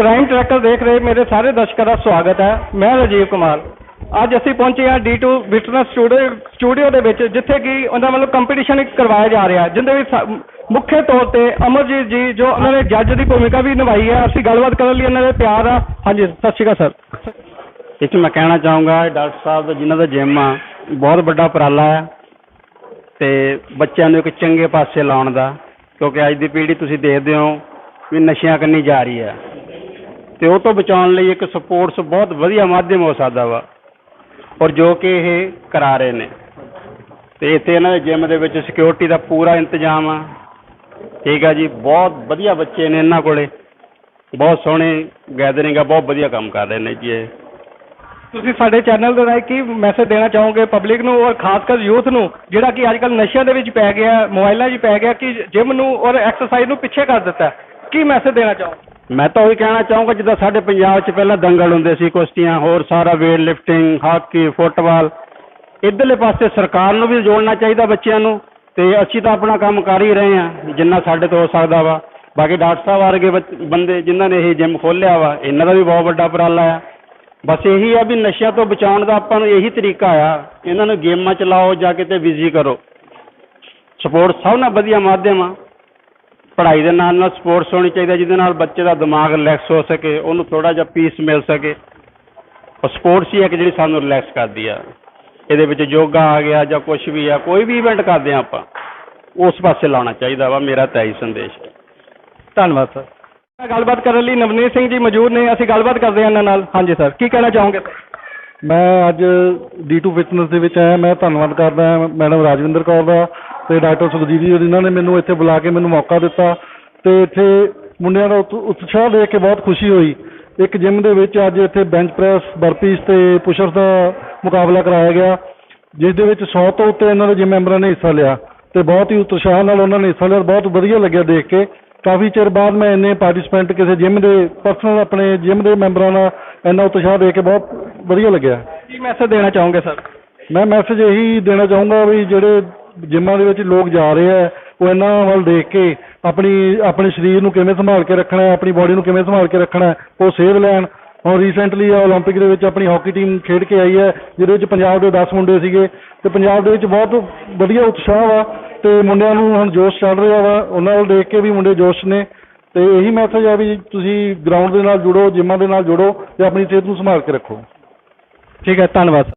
Crime tracker ਦੇਖ ਰਹੇ ਮੇਰੇ ਸਾਰੇ ਦਰਸ਼ਕਾਂ ਦਾ ਸਵਾਗਤ ਹੈ। ਮੈਂ ਰਾਜੀਵ ਕੁਮਾਰ। ਅੱਜ ਅਸੀਂ ਪਹੁੰਚੇ ਹਾਂ D2 ਵਿਟਨੈਸ ਸਟੂਡੀਓ ਸਟੂਡੀਓ ਦੇ ਵਿੱਚ, ਜਿੱਥੇ ਕਿ ਉਹਨਾਂ ਵੱਲੋਂ ਕੰਪੀਟੀਸ਼ਨ ਕਰਵਾਇਆ ਜਾ ਰਿਹਾ ਹੈ, ਜਿੰਦੇ ਵਿੱਚ ਸਾ- ਮੁੱਖ ਤੌਰ ਤੇ ਅਮਰਜੀਤ ਜੀ, ਜੋ ਉਹਨਾਂ ਨੇ ਜੱਜ ਦੀ ਭੂਮਿਕਾ ਵੀ ਨਿਭਾਈ ਹੈ। ਅਸੀਂ ਗੱਲਬਾਤ ਕਰਨ ਲਈ ਉਹਨਾਂ ਦੇ ਪਿਆਰ ਆ। ਹਾਂਜੀ, ਸਤਿ ਸ਼੍ਰੀ ਅਕਾਲ, ਸਰ। ਇਹ 'ਚ ਮੈਂ ਕਹਿਣਾ ਚਾਹੂੰਗਾ, ਡਾਕਟਰ ਸਾਹਿਬ ਦਾ ਜਿਨ੍ਹਾਂ ਦਾ ਜਿਮ ਆ, ਬਹੁਤ ਵੱਡਾ ਉਪਰਾਲਾ ਹੈ ਤੇ ਬੱਚਿਆਂ ਨੂੰ ਇੱਕ ਚੰਗੇ ਪਾਸੇ ਲਾਉਣ ਦਾ, ਕਿਉਂਕਿ ਅੱਜ ਦੀ ਪੀੜ੍ਹੀ ਤੁਸੀਂ ਦੇਖਦੇ ਹੋ ਵੀ ਨਸ਼ਿਆਂ ਕੰਨੀ ਜਾ ਰਹੀ ਹੈ। ਤੇ ਉਹ ਤੋਂ ਬਚਾਉਣ ਲਈ ਇੱਕ ਸਪੋਰਟਸ ਬਹੁਤ ਵਧੀਆ ਮਾਧਿਅਮ ਹੋ ਸਕਦਾ ਵਾ, ਔਰ ਜੋ ਕਿ ਇਹ ਕਰਾ ਰਹੇ ਨੇ। ਤੇ ਇੱਥੇ ਇਹਨਾਂ ਦੇ ਜਿਮ ਦੇ ਵਿੱਚ ਸਿਕਿਉਰਿਟੀ ਦਾ ਪੂਰਾ ਇੰਤਜ਼ਾਮ ਆ। ਠੀਕ ਆ ਜੀ, ਬਹੁਤ ਵਧੀਆ ਬੱਚੇ ਨੇ ਇਹਨਾਂ ਕੋਲੇ। ਬਹੁਤ ਸੋਹਣੇ ਗੈਦਰਿੰਗ ਆ, ਬਹੁਤ ਵਧੀਆ ਕੰਮ ਕਰ ਰਹੇ ਨੇ ਜੀ ਇਹ। ਤੁਸੀਂ ਸਾਡੇ ਚੈਨਲ ਦੇ ਰਾਹੀਂ ਕੀ ਮੈਸੇਜ ਦੇਣਾ ਚਾਹੋਗੇ ਪਬਲਿਕ ਨੂੰ, ਔਰ ਖਾਸ ਕਰ ਯੂਥ ਨੂੰ, ਜਿਹੜਾ ਕਿ ਅੱਜ ਕੱਲ੍ਹ ਨਸ਼ਿਆਂ ਦੇ ਵਿੱਚ ਪੈ ਗਿਆ ਮੋਬਾਈਲਾਂ 'ਚ ਪੈ ਗਿਆ, ਕਿ ਜਿਮ ਨੂੰ ਔਰ ਐਕਸਰਸਾਈਜ਼ ਨੂੰ ਪਿੱਛੇ ਕਰ ਦਿੱਤਾ? ਕੀ ਮੈਸੇਜ ਦੇਣਾ ਚਾਹੋਗੇ? ਮੈਂ ਤਾਂ ਉਹੀ ਕਹਿਣਾ ਚਾਹੂੰਗਾ, ਜਿੱਦਾਂ ਸਾਡੇ ਪੰਜਾਬ 'ਚ ਪਹਿਲਾਂ ਦੰਗਲ ਹੁੰਦੇ ਸੀ, ਕੁਸ਼ਤੀਆਂ, ਹੋਰ ਸਾਰਾ ਵੇਟ ਲਿਫਟਿੰਗ ਹਾਕੀ, ਫੁੱਟਬਾਲ, ਇਧਰਲੇ ਪਾਸੇ ਸਰਕਾਰ ਨੂੰ ਵੀ ਜੋੜਨਾ ਚਾਹੀਦਾ ਬੱਚਿਆਂ ਨੂੰ, ਤੇ ਅਸੀਂ ਤਾਂ ਆਪਣਾ ਕੰਮ ਕਰ ਹੀ ਰਹੇ ਹਾਂ, ਜਿੰਨਾ ਸਾਡੇ ਤੋਂ ਹੋ ਸਕਦਾ ਵਾ। ਬਾਕੀ ਡਾਕਟਰ ਸਾਹਿਬ ਵਰਗੇ ਬੱਚ- ਬੰਦੇ ਜਿਨ੍ਹਾਂ ਨੇ ਇਹ ਜਿਮ ਖੋਲ੍ਹਿਆ ਵਾ, ਇਹਨਾਂ ਦਾ ਵੀ ਬਹੁਤ ਵੱਡਾ ਉਪਰਾਲਾ ਆ। ਬਸ ਇਹੀ ਆ ਵੀ ਨਸ਼ਿਆਂ ਤੋਂ ਬਚਾਉਣ ਦਾ ਆਪਾਂ ਨੂੰ ਇਹੀ ਤਰੀਕਾ ਆ, ਇਹਨਾਂ ਨੂੰ ਗੇਮਾਂ ਚਲਾਓ, ਜਾਂ ਕਿਤੇ ਬਿਜ਼ੀ ਕਰੋ। ਸਪੋਰਟ ਸਭ ਨਾਲ ਵਧੀਆ ਮਾਧਿਅਮ ਆ। ਪੜ੍ਹਾਈ ਦੇ ਨਾਲ ਨਾਲ ਸਪੋਰਟਸ ਹੋਣੀ ਚਾਹੀਦੀ ਹੈ ਜਿਹਦੇ ਨਾਲ ਬੱਚੇ ਦਾ ਦਿਮਾਗ ਰਿਲੈਕਸ ਹੋ ਸਕੇ ਉਹਨੂੰ ਥੋੜਾ ਜਿਹਾ ਪੀਸ ਮਿਲ ਸਕੇ। ਉਹ ਸਪੋਰਟਸ ਹੀ ਹੈ ਕਿ ਜਿਹੜੀ ਸਾਨੂੰ ਰਿਲੈਕਸ ਕਰਦੀ ਆ। ਇਹਦੇ ਵਿੱਚ ਯੋਗਾ ਆ ਗਿਆ ਜਾਂ ਕੁਝ ਵੀ ਆ ਕੋਈ ਵੀ ਇਵੈਂਟ ਕਰਦੇ ਆ ਆਪਾਂ ਉਸ ਪਾਸੇ ਲਾਉਣਾ ਚਾਹੀਦਾ ਵਾ ਮੇਰਾ ਤਾਂ ਇਹੀ ਸੰਦੇਸ਼ ਹੈ। ਧੰਨਵਾਦ ਸਰ। ਗੱਲਬਾਤ ਕਰਨ ਲਈ ਨਵਨੀਤ ਸਿੰਘ ਜੀ ਮੌਜੂਦ ਨੇ ਅਸੀਂ ਗੱਲਬਾਤ ਕਰਦੇ ਹਾਂ ਇਹਨਾਂ ਨਾਲ। ਹਾਂਜੀ ਸਰ ਕੀ ਕਹਿਣਾ ਚਾਹੋਗੇ? ਮੈਂ ਅੱਜ D2 ਫਿਟਨੈਸ ਦੇ ਵਿੱਚ ਆਇਆ ਮੈਂ ਧੰਨਵਾਦ ਕਰਦਾ ਹਾਂ ਮੈਡਮ ਰਾਜਵਿੰਦਰ ਕੌਰ ਦਾ ਤੇ ਡਾਕਟਰ ਸੁਖਜੀਤ ਜੀ ਜਿਨ੍ਹਾਂ ਨੇ ਮੈਨੂੰ ਇੱਥੇ ਬੁਲਾ ਕੇ ਮੈਨੂੰ ਮੌਕਾ ਦਿੱਤਾ ਤੇ ਇੱਥੇ ਮੁੰਡਿਆਂ ਦਾ ਉਤ- ਉਤਸ਼ਾਹ ਦੇਖ ਕੇ ਬਹੁਤ ਖੁਸ਼ੀ ਹੋਈ। ਇੱਕ ਜਿਮ ਦੇ ਵਿੱਚ ਅੱਜ ਇੱਥੇ ਬੈਂਚ ਪ੍ਰੈਸ ਬਰਪੀਸ ਤੇ ਪੁਸ਼ਅਪਸ ਦਾ ਮੁਕਾਬਲਾ ਕਰਾਇਆ ਗਿਆ ਜਿਸ ਦੇ ਵਿੱਚ 100 ਤੋਂ ਉੱਤੇ ਇਹਨਾਂ ਦੇ ਜਿਮ ਮੈਂਬਰਾਂ ਨੇ ਹਿੱਸਾ ਲਿਆ ਤੇ ਬਹੁਤ ਹੀ ਉਤਸ਼ਾਹ ਨਾਲ ਉਹਨਾਂ ਨੇ ਹਿੱਸਾ ਲਿਆ ਬਹੁਤ ਵਧੀਆ ਲੱਗਿਆ ਦੇਖ ਕੇ। ਕਾਫੀ ਚਿਰ ਬਾਅਦ ਮੈਂ ਇੰਨੇ ਪਾਰਟਿਸਪੈਂਟ ਕਿਸੇ ਜਿਮ ਦੇ ਪਰਸਨਲ ਆਪਣੇ ਜਿਮ ਦੇ ਮੈਂਬਰਾਂ ਨਾਲ ਇੰਨਾ ਉਤਸ਼ਾਹ ਦੇਖ ਕੇ ਬਹੁਤ ਵਧੀਆ ਲੱਗਿਆ। ਕੀ ਮੈਸੇਜ ਦੇਣਾ ਚਾਹੋਗੇ ਸਰ ਮੈਂ ਮੈਸੇਜ ਇਹੀ ਦੇਣਾ ਚਾਹੂੰਗਾ ਵੀ ਜਿਹੜੇ ਜਿੰਮਾਂ ਦੇ ਵਿੱਚ ਲੋਕ ਜਾ ਰਹੇ ਆ ਉਹ ਇਹਨਾਂ ਵੱਲ ਦੇਖ ਕੇ ਆਪਣੀ ਆਪਣੇ ਸਰੀਰ ਨੂੰ ਕਿਵੇਂ ਸੰਭਾਲ ਕੇ ਰੱਖਣਾ ਹੈ ਆਪਣੀ ਬਾਡੀ ਨੂੰ ਕਿਵੇਂ ਸੰਭਾਲ ਕੇ ਰੱਖਣਾ ਹੈ ਉਹ ਸੇਧ ਲੈਣ ਹੁਣ ਰੀਸੈਂਟਲੀ ਆ 올림픽 ਦੇ ਵਿੱਚ ਆਪਣੀ ਹਾਕੀ ਟੀਮ ਖੇਡ ਕੇ ਆਈ ਹੈ ਜਿਹਦੇ ਵਿੱਚ ਪੰਜਾਬ ਦੇ 10 ਮੁੰਡੇ ਸੀਗੇ ਤੇ ਪੰਜਾਬ ਦੇ ਵਿੱਚ ਬਹੁਤ ਵਧੀਆ ਉਤਸ਼ਾਹ ਵਾ ਤੇ ਮੁੰਡਿਆਂ ਨੂੰ ਹੁਣ ਜੋਸ਼ ਚੜ ਰਿਹਾ ਵਾ ਉਹਨਾਂ ਵੱਲ ਦੇਖ ਕੇ ਵੀ ਮੁੰਡੇ ਜੋਸ਼ ਨੇ ਤੇ ਇਹੀ ਮੈਸੇਜ ਆ ਵੀ ਤੁਸੀਂ ਗਰਾਊਂਡ ਦੇ ਨਾਲ ਜੁੜੋ ਜਿੰਮਾਂ ਦੇ ਨਾਲ ਜੁੜੋ ਤੇ ਆਪਣੀ ਸਿਹਤ ਨੂੰ ਸੰਭਾਲ ਕੇ ਰੱਖੋ ਠੀਕ ਹੈ ਧੰਨਵਾਦ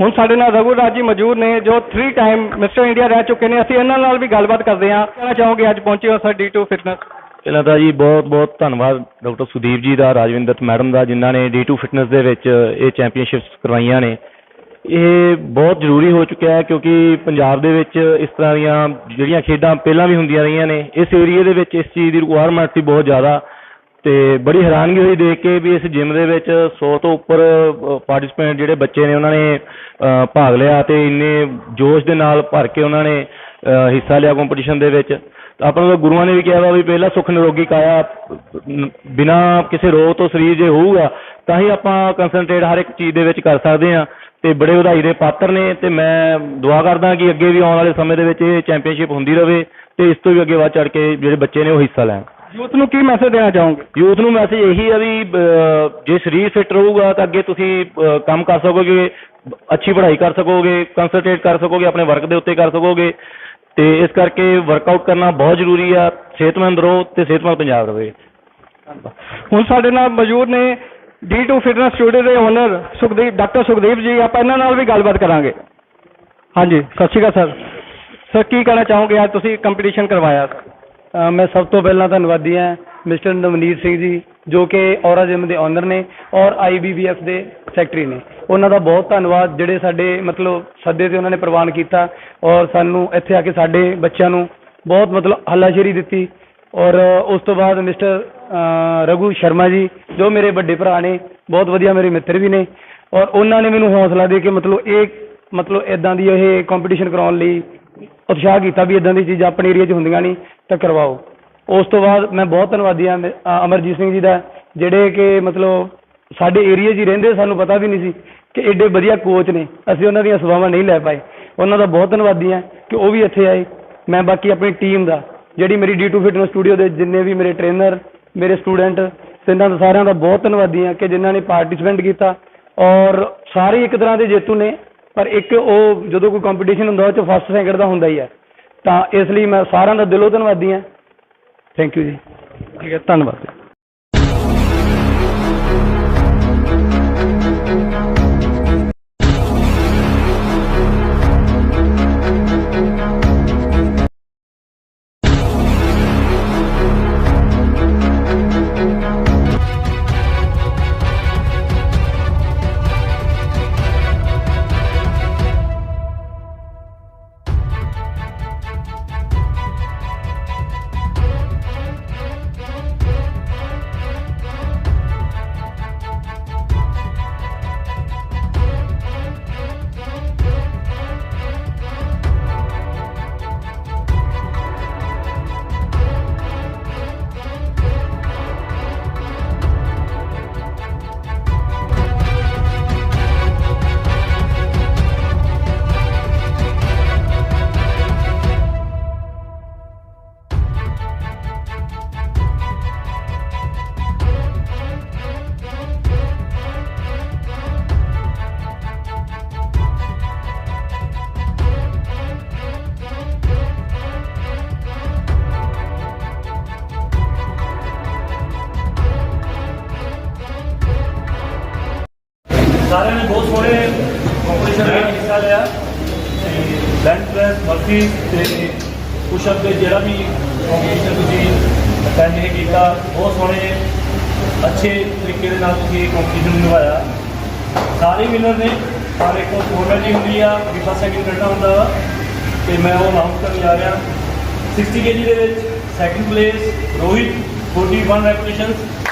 ਹੁਣ ਸਾਡੇ ਨਾਲ ਰਘੂ ਰਾਜ ਜੀ ਮੌਜੂਦ ਨੇ, ਜੋ 3 ਟਾਈਮ ਮਿਸਟਰ ਇੰਡੀਆ ਰਹਿ ਚੁੱਕੇ ਨੇ। ਅਸੀਂ ਇਹਨਾਂ ਨਾਲ ਵੀ ਗੱਲਬਾਤ ਕਰਦੇ ਹਾਂ। ਕਹਿਣਾ ਚਾਹੋਗੇ ਅੱਜ ਪਹੁੰਚੇ ਹੋ ਸਰ D2 ਫਿਟਨੈਸ ਪਹਿਲਾਂ ਤਾਂ ਜੀ ਬਹੁਤ ਬਹੁਤ ਧੰਨਵਾਦ ਡਾਕਟਰ ਸੁਦੀਪ ਜੀ ਦਾ, ਰਾਜਵਿੰਦਰ ਮੈਡਮ ਦਾ, ਜਿਨ੍ਹਾਂ ਨੇ D2 ਫਿਟਨੈਸ ਦੇ ਵਿੱਚ ਇਹ ਚੈਂਪੀਅਨਸ਼ਿਪਸ ਕਰਵਾਈਆਂ ਨੇ। ਇਹ ਬਹੁਤ ਜ਼ਰੂਰੀ ਹੋ ਚੁੱਕਿਆ ਹੈ ਕਿਉਂਕਿ ਪੰਜਾਬ ਦੇ ਵਿੱਚ ਇਸ ਤਰ੍ਹਾਂ ਦੀਆਂ ਜਿਹੜੀਆਂ ਖੇਡਾਂ ਪਹਿਲਾਂ ਵੀ ਹੁੰਦੀਆਂ ਰਹੀਆਂ ਨੇ, ਇਸ ਏਰੀਏ ਦੇ ਵਿੱਚ ਇਸ ਚੀਜ਼ ਦੀ ਰਿਕੁਆਇਰਮੈਂਟ ਸੀ ਬਹੁਤ ਜ਼ਿਆਦਾ। ਤੇ ਬੜੀ ਹੈਰਾਨਗੀ ਹੋਈ ਦੇਖ ਕੇ ਵੀ ਇਸ ਜਿਮ ਦੇ ਵਿੱਚ 100 ਤੋਂ ਉੱਪਰ ਪਾਰਟਿਸਪੈਂਟ ਜਿਹੜੇ ਬੱਚੇ ਨੇ ਉਹਨਾਂ ਨੇ ਭਾਗ ਲਿਆ ਤੇ ਇੰਨੇ ਜੋਸ਼ ਦੇ ਨਾਲ ਭਰ ਕੇ ਉਹਨਾਂ ਨੇ ਹਿੱਸਾ ਲਿਆ ਕੰਪੀਟੀਸ਼ਨ ਦੇ ਵਿੱਚ। ਤਾਂ ਆਪਾਂ ਨੂੰ ਗੁਰੂਆਂ ਨੇ ਵੀ ਕਿਹਾ ਵਾ ਵੀ ਪਹਿਲਾਂ ਸੁਖ ਨਿਰੋਗੀ ਕਾਇਆ ਬਿਨਾ ਕਿਸੇ ਰੋਗ ਤੋਂ ਸਰੀਰ ਜੇ ਹੋਊਗਾ, ਤਾਂ ਹੀ ਆਪਾਂ ਕਨਸੈਂਟਰੇਟ ਹਰ ਇੱਕ ਚੀਜ਼ ਦੇ ਵਿੱਚ ਕਰ ਸਕਦੇ ਹਾਂ। ਤੇ ਬੜੇ ਵਧਾਈ ਦੇ ਪਾਤਰ ਨੇ ਤੇ ਮੈਂ ਦੁਆ ਕਰਦਾ ਕਿ ਅੱਗੇ ਵੀ ਆਉਣ ਵਾਲੇ ਸਮੇਂ ਦੇ ਵਿੱਚ ਇਹ ਚੈਂਪੀਅਨਸ਼ਿਪ ਹੁੰਦੀ ਰਹੇ ਤੇ ਇਸ ਤੋਂ ਵੀ ਅੱਗੇ ਵੱਧ ਚੜ ਕੇ ਜਿਹੜੇ ਬੱਚੇ ਨੇ ਉਹ ਹਿੱਸਾ ਲੈਣ। ਯੂਥ ਨੂੰ ਕੀ ਮੈਸੇਜ ਦੇਣਾ ਚਾਹੋਗੇ? ਯੂਥ ਨੂੰ ਮੈਸੇਜ ਇਹੀ ਆ ਵੀ ਅਹ, ਜੇ ਸਰੀਰ ਫਿੱਟ ਰਹੂਗਾ ਤਾਂ ਅੱਗੇ ਤੁਸੀਂ ਅਹ, ਕੰਮ ਕਰ ਸਕੋਗੇ ਅੱਛੀ ਪੜ੍ਹਾਈ ਕਰ ਸਕੋਗੇ ਕਨਸੈਂਟਰੇਟ ਕਰ ਸਕੋਗੇ ਆਪਣੇ ਵਰਕ ਦੇ ਉੱਤੇ ਕਰ ਸਕੋਗੇ। ਤੇ ਇਸ ਕਰਕੇ ਵਰਕਆਊਟ ਕਰਨਾ ਬਹੁਤ ਜ਼ਰੂਰੀ ਆ ਸਿਹਤਮੰਦ ਰਹੋ ਤੇ ਸਿਹਤਮੰਦ ਪੰਜਾਬ ਰਵੇ। ਹੁਣ ਸਾਡੇ ਨਾਲ ਮੌਜੂਦ ਨੇ D2 ਫਿਟਨੈਸ ਸਟੂਡੀਓ ਦੇ ਓਨਰ ਸੁਖਦੀਪ ਡਾਕਟਰ ਸੁਖਦੀਪ ਜੀ ਆਪਾਂ ਇਹਨਾਂ ਨਾਲ ਵੀ ਗੱਲਬਾਤ ਕਰਾਂਗੇ। ਹਾਂਜੀ ਸਤਿ ਸ਼੍ਰੀ ਅਕਾਲ ਸਰ। ਸਰ ਕੀ ਕਹਿਣਾ ਚਾਹੋਗੇ? ਅੱਜ ਤੁਸੀਂ ਕੰਪੀਟੀਸ਼ਨ ਕਰਵਾਇਆ। ਅ, ਮੈਂ ਸਭ ਤੋਂ ਪਹਿਲਾਂ ਧੰਨਵਾਦੀ ਹਾਂ ਮਿਸਟਰ ਨਵਨੀਤ ਸਿੰਘ ਜੀ ਜੋ ਕਿ ਔਰਾ ਜਿਮ ਦੇ ਓਨਰ ਨੇ ਔਰ ਆਈਬੀਬੀਐਫ ਦੇ ਸੈਕਟਰੀ ਨੇ। ਉਹਨਾਂ ਦਾ ਬਹੁਤ ਧੰਨਵਾਦ ਜਿਹੜੇ ਸਾਡੇ ਮਤਲਬ ਸੱਦੇ ਤੇ ਉਹਨਾਂ ਨੇ ਪ੍ਰਵਾਨ ਕੀਤਾ ਔਰ ਸਾਨੂੰ ਇੱਥੇ ਆ ਕੇ ਸਾਡੇ ਬੱਚਿਆਂ ਨੂੰ ਬਹੁਤ ਮਤਲਬ ਹੱਲਾਸ਼ੇਰੀ ਦਿੱਤੀ। ਔਰ ਉਸ ਤੋਂ ਬਾਅਦ ਮਿਸਟਰ ਰਘੂ ਸ਼ਰਮਾ ਜੀ ਜੋ ਮੇਰੇ ਵੱਡੇ ਭਰਾ ਨੇ ਬਹੁਤ ਵਧੀਆ ਮੇਰੇ ਮਿੱਤਰ ਵੀ ਨੇ। ਔਰ ਉਹਨਾਂ ਨੇ ਮੈਨੂੰ ਹੌਸਲਾ ਦੇ ਕੇ ਮਤਲਬ ਇਹ ਮਤਲਬ ਇਦਾਂ ਦੀ ਇਹ ਕੰਪੀਟੀਸ਼ਨ ਕਰਾਉਣ ਲਈ ਉਤਸ਼ਾਹ ਕੀਤਾ ਵੀ ਇਦਾਂ ਦੀ ਚੀਜ਼ਾਂ ਆਪਣੇ ਏਰੀਆ 'ਚ ਹੁੰਦੀਆਂ ਨਹੀਂ, ਤਾਂ ਕਰਵਾਓ। ਉਸ ਤੋਂ ਬਾਅਦ ਮੈਂ ਬਹੁਤ ਧੰਨਵਾਦੀ ਹਾਂ ਅਮਰਜੀਤ ਸਿੰਘ ਜੀ ਦਾ, ਜਿਹੜੇ ਕਿ ਮਤਲਬ ਸਾਡੇ ਏਰੀਆ 'ਚ ਹੀ ਰਹਿੰਦੇ, ਸਾਨੂੰ ਪਤਾ ਵੀ ਨਹੀਂ ਸੀ ਕਿ ਐਡੇ ਵਧੀਆ ਕੋਚ ਨੇ। ਅਸੀਂ ਉਹਨਾਂ ਦੀਆਂ ਸੇਵਾਵਾਂ ਨਹੀਂ ਲੈ ਪਾਏ। ਉਹਨਾਂ ਦਾ ਬਹੁਤ ਧੰਨਵਾਦੀ ਹਾਂ ਕਿ ਉਹ ਵੀ ਇੱਥੇ ਆਏ। ਮੈਂ ਬਾਕੀ ਆਪਣੀ ਟੀਮ ਦਾ, ਜਿਹੜੀ ਮੇਰੀ D2 ਫਿਟਨੈਸ ਸਟੂਡੀਓ ਦੇ ਜਿੰਨੇ ਵੀ ਮੇਰੇ ਟ੍ਰੇਨਰ ਮੇਰੇ ਸਟੂਡੈਂਟ ਇਹਨਾਂ ਦਾ ਸਾਰਿਆਂ ਦਾ ਬਹੁਤ ਧੰਨਵਾਦੀ ਹਾਂ ਕਿ ਜਿਨ੍ਹਾਂ ਨੇ ਪਾਰਟਿਸਿਪੇਟ ਕੀਤਾ ਔਰ ਸਾਰੇ ਇੱਕ ਤਰ੍ਹਾਂ ਦੇ ਜੇਤੂ ਨੇ। ਪਰ ਇੱਕ ਉਹ ਜਦੋਂ ਕੋਈ ਕੰਪੀਟੀਸ਼ਨ ਹੁੰਦਾ, ਉਹ ਚ ਫਸਟ ਸੈਕਿੰਡ ਦਾ ਹੁੰਦਾ ਹੀ ਹੈ ਤਾਂ ਇਸ ਲਈ ਮੈਂ ਸਾਰਿਆਂ ਦਾ ਦਿਲੋਂ ਧੰਨਵਾਦੀ ਹਾਂ। ਥੈਂਕ ਯੂ ਜੀ। ਠੀਕ ਹੈ, ਧੰਨਵਾਦ। ਪ੍ਰੈਸ ਮਰਫੀ ਤੇ ਪੁਸ਼ਅਪ ਦੇ ਜਿਹੜਾ ਵੀ ਕੰਪੀਟੀਸ਼ਨ ਤੁਸੀਂ ਅਟੈਂਡ ਇਹ ਕੀਤਾ, ਬਹੁਤ ਸੋਹਣੇ, ਅੱਛੇ ਤਰੀਕੇ ਦੇ ਨਾਲ ਤੁਸੀਂ ਇਹ ਕੰਪੀਟੀਸ਼ਨ ਨਿਭਾਇਆ। ਸਾਰੇ ਵਿਨਰ ਨੇ ਸਾਰੇ ਕੋਲ ਇੱਕ ਫਾਰਮੈਲਿਟੀ ਹੁੰਦੀ ਆ ਵੀ ਸੈਕਿੰਡ ਕੱਢਣਾ ਹੁੰਦਾ ਵਾ। ਤੇ ਮੈਂ ਉਹ ਅਨਾਉਂਸ ਕਰਨ ਜਾ ਰਿਹਾ। 60 ਕੇਜੀ ਦੇ ਵਿੱਚ ਸੈਕਿੰਡ ਪਲੇਸ ਰੋਹਿਤ 41 ਰੈਪੂਟੇਸ਼ਨਸ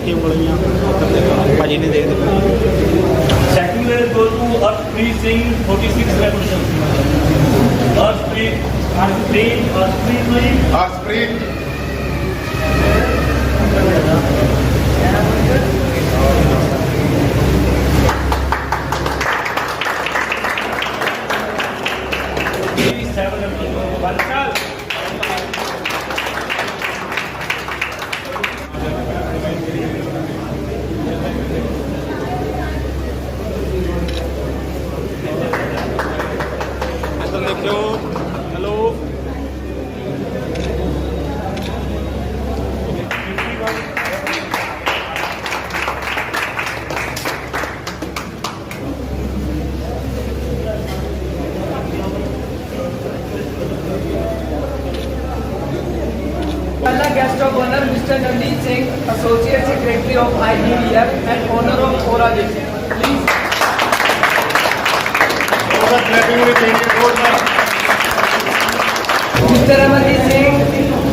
ਕਰੀ ਚੱਕੀ ਉਂਗਲੀਆਂ ਭਾਜੀ ਨੇ ਦੇ ਦਿੱਤਾ Second place goes to Arshpreet Singh, 46 reputation. Arshpreet, Arshpreet, Arshpreet Singh. Harpreet Seven reputation. ਇੱਧਰ Amarjit Singh,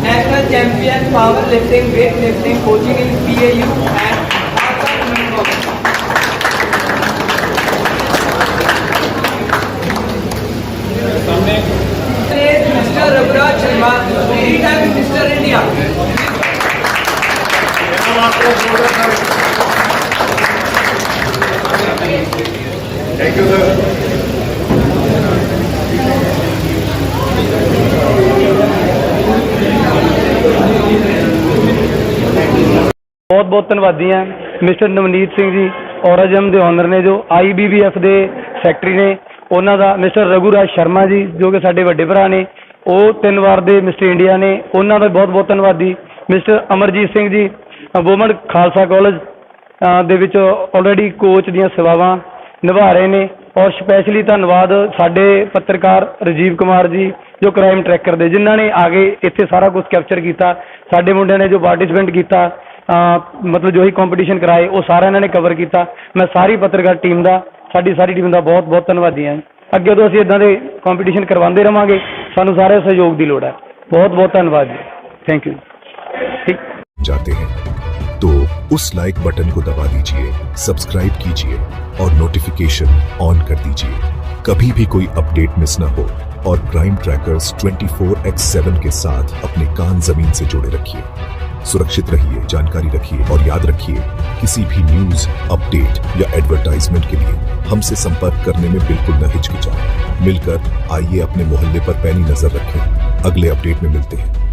National Champion Power Lifting, Weight Lifting, coaching in PAU and Harvard University. Mr. Raghuraj Sharma, three-time Mr. India. ਬਹੁਤ ਬਹੁਤ ਧੰਨਵਾਦੀ ਹਾਂ। Mister Navneet Singh ji ਔਰਜਮ ਦੇ owner ਨੇ, ਜੋ ਆਈਬੀਬੀਐਫ ਦੇ secretary ਨੇ, ਉਹਨਾਂ ਦਾ ਮਿਸਟਰ ਰਘੂਰਾਜ ਸ਼ਰਮਾ ਜੀ, ਜੋ ਕਿ ਸਾਡੇ ਵੱਡੇ ਭਰਾ ਨੇ, ਉਹ ਤਿੰਨ ਵਾਰ ਦੇ ਮਿਸਟਰ ਇੰਡੀਆ ਨੇ, ਉਹਨਾਂ ਦਾ ਬਹੁਤ ਬਹੁਤ ਧੰਨਵਾਦੀ। Mister Amarjit Singh ji woman Khalsa college ਦੇ ਵਿੱਚ ਆਲਰੇਡੀ ਕੋਚ ਦੀਆਂ ਸੇਵਾਵਾਂ ਨਿਭਾ ਰਹੇ ਨੇ। ਔਰ ਸਪੈਸ਼ਲੀ ਧੰਨਵਾਦ ਸਾਡੇ ਪੱਤਰਕਾਰ ਰਜੀਵ ਕੁਮਾਰ ਜੀ, ਜੋ ਕ੍ਰਾਈਮ ਟਰੈਕਰ ਦੇ, ਜਿਨ੍ਹਾਂ ਨੇ ਆ ਕੇ ਇੱਥੇ ਸਾਰਾ ਕੁਝ ਕੈਪਚਰ ਕੀਤਾ। ਸਾਡੇ ਮੁੰਡਿਆਂ ਨੇ ਜੋ ਪਾਰਟਿਸਿਪੇਟ ਕੀਤਾ ਅ, ਮਤਲਬ ਜੋ ਹੀ ਕੰਪੀਟੀਸ਼ਨ ਕਰਾਏ ਉਹ ਸਾਰਾ ਇਹਨਾਂ ਨੇ ਕਵਰ ਕੀਤਾ ਮੈਂ ਸਾਰੀ ਪੱਤਰਕਾਰ ਟੀਮ ਦਾ ਸਾਡੀ ਸਾਰੀ ਟੀਮ ਦਾ ਬਹੁਤ ਬਹੁਤ ਧੰਨਵਾਦੀ ਹਾਂ ਅੱਗੇ ਤੋਂ ਅਸੀਂ ਇਦਾਂ ਦੇ ਕੰਪੀਟੀਸ਼ਨ ਕਰਵਾਉਂਦੇ ਰਵਾਂਗੇ ਸਾਨੂੰ ਸਾਰੇ ਸਹਿਯੋਗ ਦੀ ਲੋੜ ਹੈ ਬਹੁਤ ਬਹੁਤ ਧੰਨਵਾਦ ਜੀ ਥੈਂਕ ਯੂ ਠੀਕ जाते हैं तो उस लाइक बटन को दबा दीजिए सब्सक्राइब कीजिए और नोटिफिकेशन ऑन कर दीजिए कभी भी कोई अपडेट मिस न हो और क्राइम ट्रैकर्स 24x7 के साथ अपने कान जमीन से जोड़े रखिए सुरक्षित रहिए, जानकारी रखिए और याद रखिए, किसी भी न्यूज़ अपडेट या एडवर्टाइजमेंट के लिए हमसे संपर्क करने में बिल्कुल न हिचकिचाएँ। मिलकर आइए अपने मोहल्ले पर पैनी नज़र रखें। अगले अपडेट में मिलते हैं।